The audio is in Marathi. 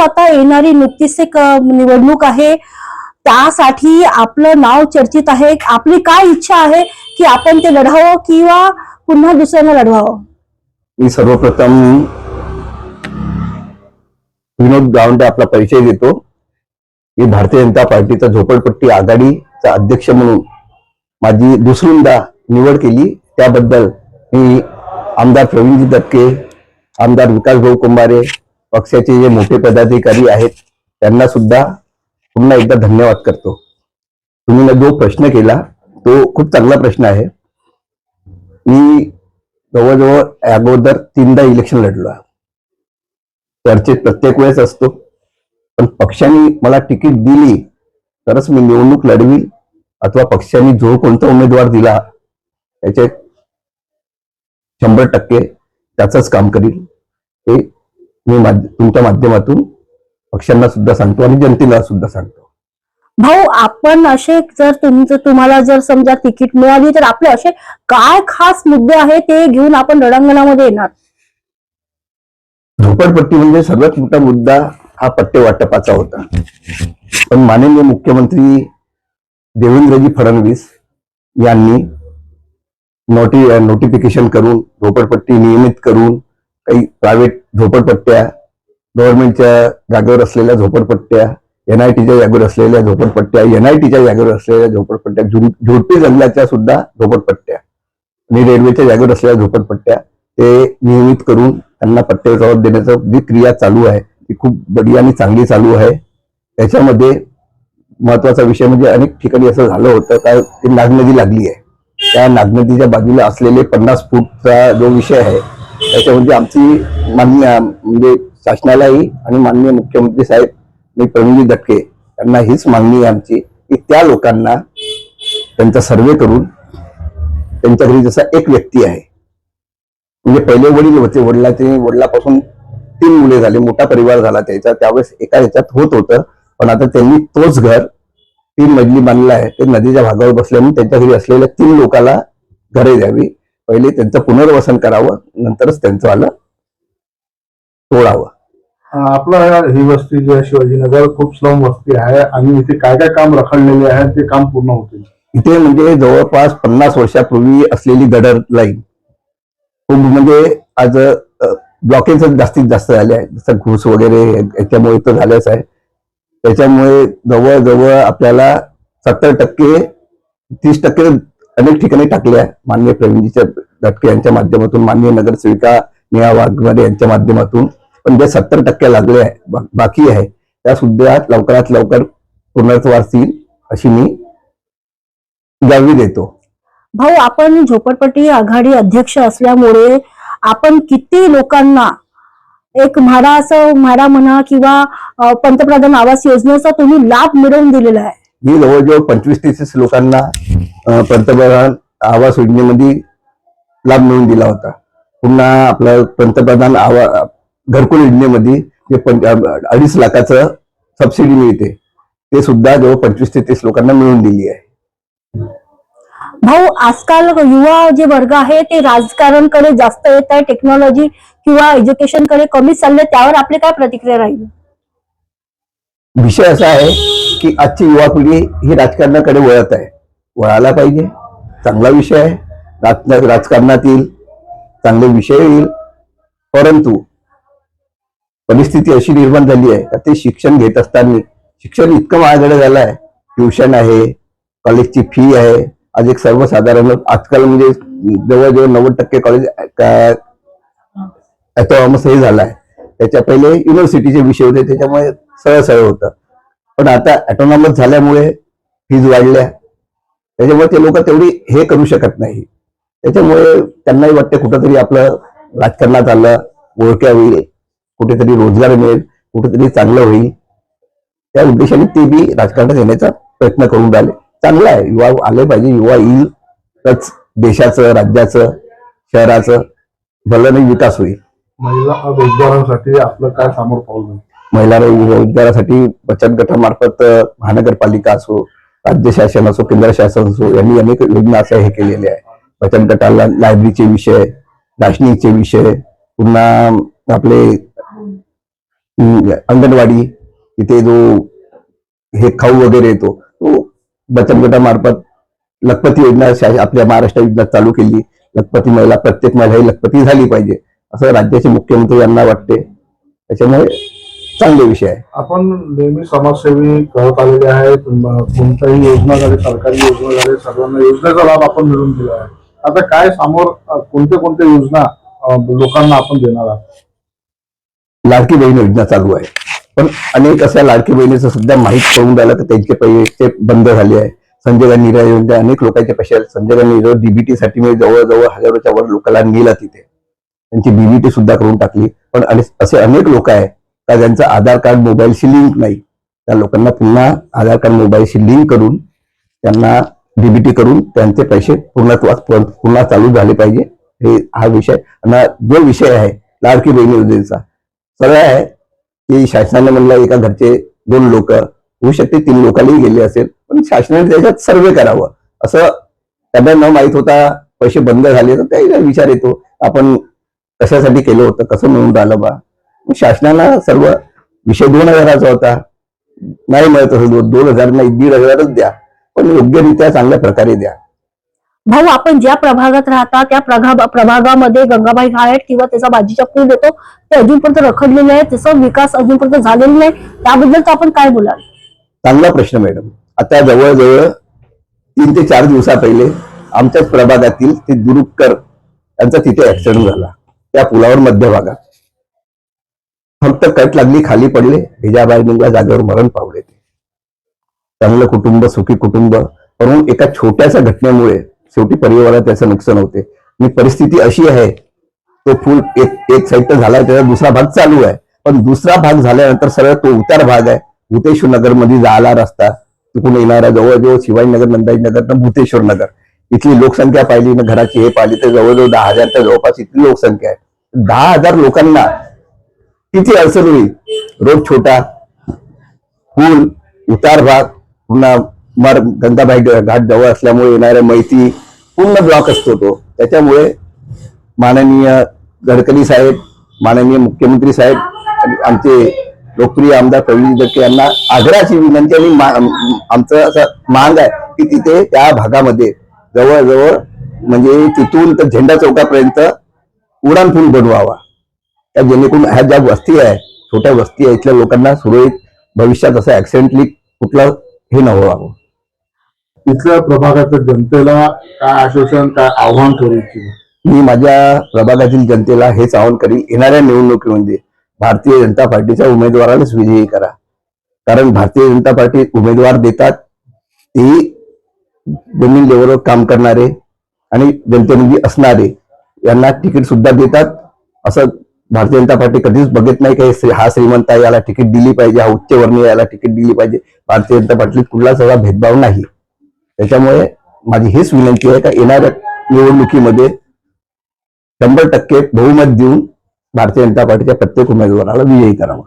आता येणारी नुकतीच एक निवडणूक आहे. त्यासाठी आपलं नाव चर्चित आहे. आपली काय इच्छा आहे की आपण ते लढावं किंवा पुन्हा दुसऱ्यांना लढवावं? मी सर्वप्रथम विनोद गावंडे आपला परिचय देतो. मी भारतीय जनता पार्टीचा झोपडपट्टी आघाडीचा अध्यक्ष म्हणून माझी दुसरींदा निवड केली. त्याबद्दल मी आमदार प्रवीणजी दत्के आमदार विकास भाऊ कुंभारे पक्षाचे जे मोठे पदाधिकारी आहेत त्यांना सुद्धा पुन्हा एकदा धन्यवाद करतो. तुम्ही जो प्रश्न केला तो खूप चांगला प्रश्न आहे. मी जवळजवळ अगोदर तीनदा इलेक्शन लढलो चर्चेत प्रत्येक वेळेस असतो. पण पक्षाने मला तिकीट दिली तरच मी निवडणूक लढवील अथवा पक्षाने जो कोणता उमेदवार दिला त्याचे शंभर टक्के त्याचंच काम करील. हे मी माध्य- तुमच्या माध्यमातून पक्षांना सुद्धा सांगतो आणि जनतेला सुद्धा सांगतो. भाऊ आपण असे जर तुमचं तुम्हाला जर समजा तिकीट मिळाली तर आपले असे काय खास मुद्दे आहेत ते घेऊन आपण रणांगणामध्ये येणार? झोपडपट्टी म्हणजे सर्वात मोठा मुद्दा हा पट्टे वाटपाचा होता. पण माननीय मुख्यमंत्री देवेंद्रजी फडणवीस यांनी नोटी नोटिफिकेशन करून झोपडपट्टी नियमित करून काही प्रायव्हेट झोपडपट्ट्या गव्हर्नमेंटच्या जागेवर असलेल्या झोपडपट्ट्या एनआयटीच्या जागेवर असलेल्या झोपडपट्ट्या एनआयटीच्या जागेवर असलेल्या झोपडपट्ट्या झुड- जंगलाच्या सुद्धा झोपडपट्ट्या. आणि रेल्वेच्या जागेवर असलेल्या झोपडपट्ट्या ते नियमित करून त्यांना पट्टे जबाब देण्याचं जी क्रिया चालू आहे ती खूप बढिया आणि चांगली चालू आहे. त्याच्यामध्ये महत्त्वाचा विषय म्हणजे अनेक ठिकाणी असं झालं होतं का ती नागनदी लागली आहे. त्या नागनदीच्या बाजूला असलेले पन्नास फूटचा जो विषय आहे त्याच्यामध्ये आमची मान्य म्हणजे शासनालाही आणि माननीय मुख्यमंत्री साहेब मी प्रवीणजी दटके यांना हीच मागणी आहे आमची की त्या लोकांना त्यांचा सर्वे करून त्यांच्या घरी जसा एक व्यक्ती आहे म्हणजे पहिले वडील होते वडिलाचे वडिलापासून तीन मुले झाले मोठा परिवार झाला त्याचा त्यावेळेस एका ह्याच्यात होत होतं पण आता त्यांनी तोच घर तीन मजली बांधला आहे ते नदीच्या भागावर बसल्याने त्यांच्या घरी असलेल्या तीन लोकाला घरे द्यावी. पहिले त्यांचं पुनर्वसन करावं नंतरच त्यांचं आलं तोडावं. आपलं ही वस्ती जी आहे शिवाजीनगर खूप स्लम वस्ती आहे आणि इथे काय काय काम रखडलेले आहे ते काम पूर्ण होतील. इथे म्हणजे जवळपास पन्नास वर्षापूर्वी असलेली गडर लाईन खूप म्हणजे आज ब्लॉकेज जास्तीत जास्त झाले आहे. जसं घुस वगैरे याच्यामुळे तर झालंच आहे. त्याच्यामुळे जवळजवळ आपल्याला सत्तर टक्के तीस टक्के अनेक ठिकाणी टाकले मान्य माननीय प्रवीणजीच्या दटके यांच्या माध्यमातून माननीय नगरसेविका नेहा वाघमारे यांच्या माध्यमातून. पण जे सत्तर टक्के लागले आहे बा- बाकी आहे त्या सुद्धा लवकरात लवकर पुनर्वास येईल अशी मी ग्वाही देतो. भाऊ आपण झोपडपट्टी आघाडी अध्यक्ष असल्यामुळे आपण किती लोकांना एक म्हाडा असं म्हाडा म्हणा किंवा पंतप्रधान आवास योजनेचा तुम्ही लाभ मिळवून दिलेला आहे. मी जवळजवळ पंचवीस तेहतीस लोकांना पंतप्रधान आवास योजनेमध्ये लाभ मिळवून दिला होता. पुन्हा आपला पंतप्रधान आवा घरकुल योजनेमध्ये जे पं- अडीच लाखाचं सबसिडी मिळते ते सुद्धा जवळ पंचवीस ते तीस लोकांना मिळवून दिली आहे. भाऊ आजकाल युवा जे वर्ग आहे ते राजकारणकडे जास्त येत आहे टेक्नॉलॉजी किंवा एज्युकेशनकडे कमी चालले त्यावर आपली काय प्रतिक्रिया राहील? विषय असा आहे की आजची युवा पिढी ही राजकारणाकडे वळत आहे. वळायला पाहिजे. चांगला विषय आहे. राज- राजकारणातील चांगले विषय येईल. परंतु परिस्थिती अशी निर्माण झाली आहे का ते शिक्षण घेत असताना शिक्षण इतकं महागडं झालं आहे. ट्युशन आहे कॉलेजची फी आहे. आज एक सर्वसाधारण आजकाल म्हणजे जवळजवळ नव्वद टक्के कॉलेज ऑटोनॉमस हे झालं आहे. त्याच्या पहिले युनिव्हर्सिटीचे विषय होते. त्याच्यामुळे सरळ सरळ होतं. पण आता ऑटोनॉमस झाल्यामुळे फीज वाढल्या. त्याच्यामुळे ते लोक तेवढी हे करू शकत नाही. त्याच्यामुळे त्यांनाही वाटते कुठंतरी आपलं राजकारणात आलं ओळख्या होईल कुठेतरी रोजगार मिळेल कुठेतरी चांगलं होईल. त्या उद्देशाने ते बी राजकारणात येण्याचा प्रयत्न करून राहिले. चांगला आहे. युवा आले पाहिजे. युवा येईल तरच देशाचं राज्याचं शहराचं. भलं विकास होईल. महिला रोजगारांसाठी आपलं काय समोर पाऊल आहे? महिला रोजगारासाठी बचत गटामार्फत महानगरपालिका असो राज्य शासन असो केंद्र शासन असो यांनी अनेक योजना अशा हे केलेल्या आहे बचत गटाला लायब्ररीचे विषय राशनिंगचे विषय पुन्हा आपले अंगणवाडी तिथे जो हे खाऊ वगैरे येतो तो बचत गटामार्फत लखपती योजना आपल्या महाराष्ट्र योजना चालू केली. लखपती महिला प्रत्येक महिला ही लखपती झाली पाहिजे असं राज्याचे मुख्यमंत्री यांना वाटते. त्याच्यामुळे चांगले विषय आहे. आपण नेहमी समाजसेवी करत आलेले आहेत. म- कोणत्याही योजना झाली सरकारी योजना झाली सर्वांना योजनेचा लाभ आपण मिळवून दिला आहे. आता काय समोर कोणत्या कोणत्या योजना लोकांना आपण देणार आहात? लाडकी बहीण योजना चालू आहे. पण अनेक अशा लाडकी बहिणीचं सुद्धा माहीत पडून राहिलं तर त्यांचे पैसे बंद झाले आहे. संजय गांधी निर्णय योजना अनेक लोकांचे पैसे आले संजय गांधी डीबीटी साठी मी जवळजवळ हजारोच्या वर लोकांना नेला तिथे. त्यांची डीबीटी सुद्धा करून टाकली. पण असे अनेक लोक आहे का ज्यांचं आधार कार्ड मोबाईलशी लिंक नाही त्या लोकांना पुन्हा आधार कार्ड मोबाईलशी लिंक करून त्यांना डीबीटी करून त्यांचे पैसे पूर्णत्वास पुन्हा चालू झाले पाहिजे. हे हा विषय आणि जो विषय आहे लाडकी बहिणी योजनेचा सरळ आहे की शासनाने म्हणलं एका घरचे दोन लोक होऊ शकते तीन लोकांनी गेले असेल पण शासनाने त्याच्यात सर्वे करावं. असं त्यांना न माहीत होता पैसे बंद झाले तर त्याही विचार येतो आपण कशासाठी केलं होतं कसं मिळून राहिलं बा? शासनाला सर्व विषय दोन हजाराचा होता. नाही मिळत असेल दो- दोन हजार नाही दीड हजारच द्या. पण योग्यरित्या चांगल्या प्रकारे द्या. भाऊ आपण ज्या प्रभागात राहता त्या प्रभा प्रभागामध्ये गंगाबाई घाट किंवा त्याचा बाजीचा पूल येतो ते अजूनपर्यंत रखडलेले आहे त्याचा विकास अजूनपर्यंत झालेला नाही. त्याबद्दल आपण काय बोलाल? चांगला प्रश्न मॅडम. आता जवळजवळ तीन ते चार दिवसा पहिले आमच्याच प्रभागातील ते दुरुपकर यांचा तिथे ऍक्सिडेंट झाला. त्या पुलावर मध्यभागात. फक्त कट लागली खाली पडले. ह्याच्या निघला जागेवर मरण पावले ते. चांगलं कुटुंब सुखी कुटुंब. म्हणून एका छोट्याशा घटनेमुळे शेवटी परिवाराला त्याचं नुकसान होते. आणि परिस्थिती अशी आहे तो फुल एक एक साईड तर झालाय त्याचा दुसरा भाग चालू आहे. पण दुसरा भाग झाल्यानंतर सगळं तो उतार भाग आहे भूतेश्वर नगरमध्ये जायला रस्ता. तिकडून येणारा जवळजवळ शिवाजीनगर नंदाईनगर नगर भूतेश्वर नगर. इथली लोकसंख्या पाहिली ना घराची हे पाहिली तर जवळजवळ दहा हजारच्या जवळपास इथली लोकसंख्या आहे. दहा हजार लोकांना किती अडचण होईल? रोड छोटा पूल उतार भाग पुन्हा मर गंगाबाई घाट जवळ असल्यामुळे येणाऱ्या माहिती पूर्ण ब्लॉक असतो तो. त्याच्यामुळे माननीय गडकरी साहेब माननीय मुख्यमंत्री साहेब आणि आमचे लोकप्रिय आमदार प्रवीण दक्के यांना आग्रहाची विनंती आणि मा- आमचं असं मांग आहे की तिथे त्या भागामध्ये जवळजवळ म्हणजे तिथून तर झेंडा चौकापर्यंत उडान पूल बनवावा. त्या जेणेकरून ह्या ज्या वस्ती आहे छोट्या वस्ती आहे इथल्या लोकांना सुरळीत भविष्यात असं ऍक्सिडेंटली कुठलं हे न व्हावं. इथल्या प्रभागाच्या जनतेला काय आश्वासन काय आव्हान करू मी माझ्या प्रभागातील जनतेला हेच आवाहन करीन येणाऱ्या निवडणुकीमध्ये भारतीय जनता पार्टीच्या उमेदवारालाच विजयी करा. कारण भारतीय जनता पार्टी उमेदवार देतात तेही जमीन लेवलवर काम करणारे आणि जनतेमध्ये असणारे यांना तिकीट सुद्धा देतात असं भारतीय जनता पार्टी कधीच बघत नाही की हा श्रीमंत आहे याला तिकीट दिली पाहिजे हा उच्चवर्णीय याला तिकीट दिली पाहिजे. भारतीय जनता पार्टीत कुठलाच असा भेदभाव नाही. त्याच्यामुळे माझी हीच विनंती आहे का येणाऱ्या निवडणुकीमध्ये शंभर टक्के बहुमत देऊन भारतीय जनता पार्टीच्या प्रत्येक उमेदवाराला विजयी करावा.